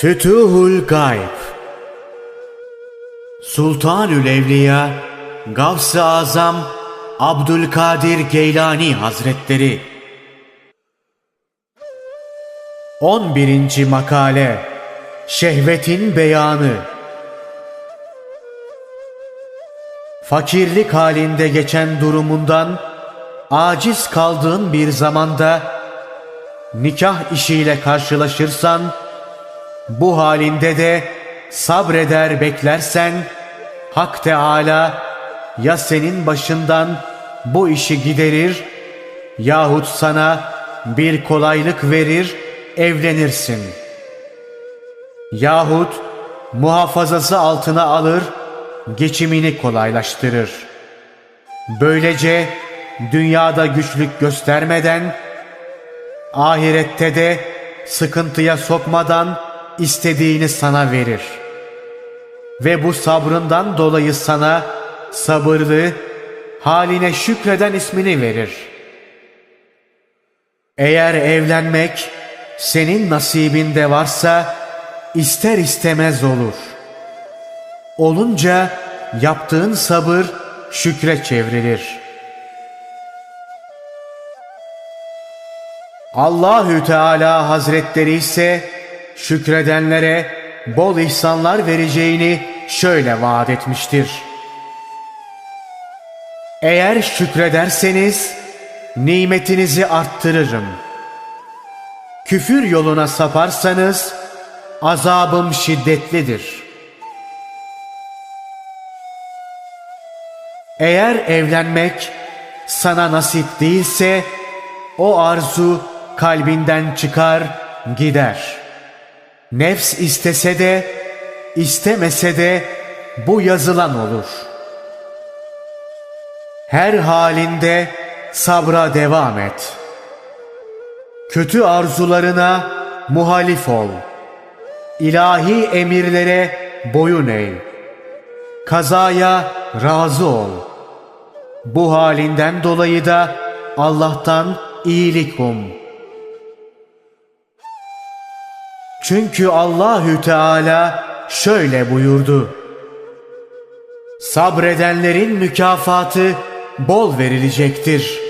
Fütuhul Gayb Sultanül Evliya Gavs-ı Azam Abdülkadir Geylani Hazretleri 11. Makale Şehvetin Beyanı Fakirlik halinde geçen durumundan aciz kaldığın bir zamanda nikah işiyle karşılaşırsan bu halinde de sabreder beklersen Hak Teala ya senin başından bu işi giderir yahut sana bir kolaylık verir evlenirsin. Yahut muhafazası altına alır geçimini kolaylaştırır. Böylece dünyada güçlük göstermeden ahirette de sıkıntıya sokmadan istediğini sana verir. Ve bu sabrından dolayı sana sabırlı, haline şükreden ismini verir. Eğer evlenmek senin nasibinde varsa ister istemez olur. Olunca yaptığın sabır şükre çevrilir. Allahü Teala Hazretleri ise şükredenlere bol ihsanlar vereceğini şöyle vaat etmiştir. Eğer şükrederseniz nimetinizi arttırırım. Küfür yoluna saparsanız azabım şiddetlidir. Eğer evlenmek sana nasip değilse o arzu kalbinden çıkar gider. Nefs istese de istemese de bu yazılan olur. Her halinde sabra devam et. Kötü arzularına muhalif ol. İlahi emirlere boyun eğ. Kazaya razı ol. Bu halinden dolayı da Allah'tan iyilik um. Çünkü Allahü Teala şöyle buyurdu. Sabredenlerin mükafatı bol verilecektir.